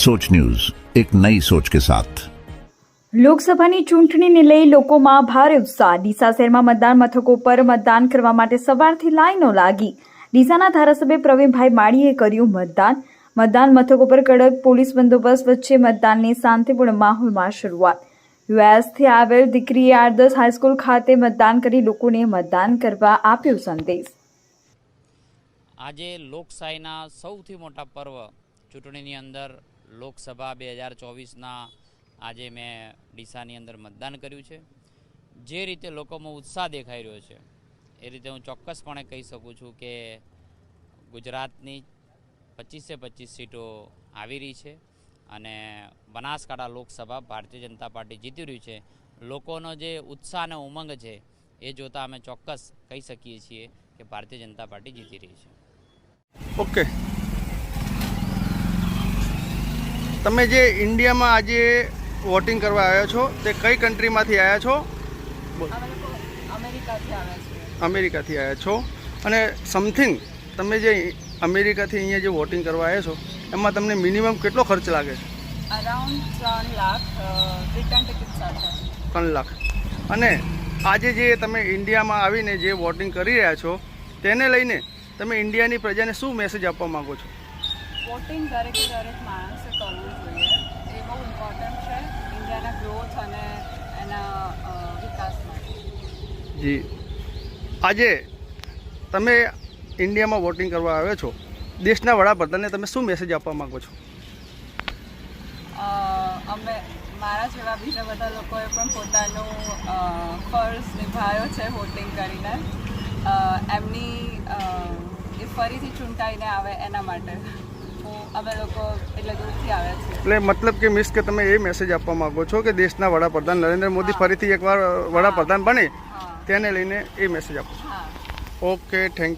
સોચ news એક નઈ સોચ કે સાથ. લોકસભાની ચૂંટણીને લઈ લોકોમાં ભારે ઉત્સાહ. ડીસા શહેરમાં મતદાન મથકો પર મતદાન કરવા માટે સવારથી લાઈનો લાગી. ડીસાના ધારાસભ્ય પ્રવીણભાઈ માળીએ કર્યું મતદાન. મતદાન મથકો પર કડક પોલીસ બંદોબસ્ત વચ્ચે મતદાનની શાંતિપૂર્ણ માહોલમાં શરૂઆત. યુએસથી આવેલ દીકરીએ આરદસ હાઈસ્કૂલ ખાતે મતદાન કરી લોકોને મતદાન કરવા આપ્યો સંદેશ. આજે લોકશાહીના સૌથી મોટા પર્વ ચૂંટણીની અંદર લોકસભા બે હજાર ચોવીસના આજે મેં ડીસાની અંદર મતદાન કર્યું છે. જે રીતે લોકોમાં ઉત્સાહ દેખાઈ રહ્યો છે, એ રીતે હું ચોક્કસપણે કહી શકું છું કે ગુજરાતની પચીસે પચીસ સીટો આવી રહી છે અને બનાસકાંઠા લોકસભા ભારતીય જનતા પાર્ટી જીતી રહ્યું છે. લોકોનો જે ઉત્સાહ અને ઉમંગ છે, એ જોતાં અમે ચોક્કસ કહી શકીએ છીએ કે ભારતીય જનતા પાર્ટી જીતી રહી છે. ઓકે તમે જે ઇન્ડિયામાં આજે વોટિંગ કરવા આવ્યા છો તે કઈ કન્ટ્રીમાંથી આવ્યા છો? અમેરિકાથી આવ્યા અમેરિકાથી આવ્યા છો. અને સમથિંગ તમે જે અમેરિકાથી અહીંયા જે વોટિંગ કરવા આવ્યા છો એમાં તમને મિનિમમ કેટલો ખર્ચ લાગે છે? લાખ ત્રણ લાખ. અને આજે જે તમે ઇન્ડિયામાં આવીને જે વોટિંગ કરી રહ્યા છો તેને લઈને તમે ઇન્ડિયાની પ્રજાને શું મેસેજ આપવા માંગો છો? વોટિંગ દરેકે દરેક માણસે કરવું જોઈએ એ બહુ ઇમ્પોર્ટન્ટ છે ઇન્ડિયાના ગ્રોથ અને એના વિકાસ માટે જી. આજે તમે ઇન્ડિયામાં વોટિંગ કરવા આવ્યો છો. દેશના વડાપ્રધાનને તમે શું મેસેજ આપવા માંગો છો? અમે મારા જેવા બીજા બધા લોકોએ પણ પોતાનું અ, ફર્જ નિભાવ્યો છે વોટિંગ કરીને. એમની એ ફરીથી ચૂંટાઈને આવે એના માટે. અમે લોકો એટલે દૂરથી આવ્યા છીએ એટલે મતલબ કે મિસ કે તમે એ મેસેજ આપવા માંગો છો કે દેશના વડાપ્રધાન નરેન્દ્ર મોદી ફરીથી એકવાર વડાપ્રધાન બને તેને લઈને એ મેસેજ આપો ઓકે થેન્ક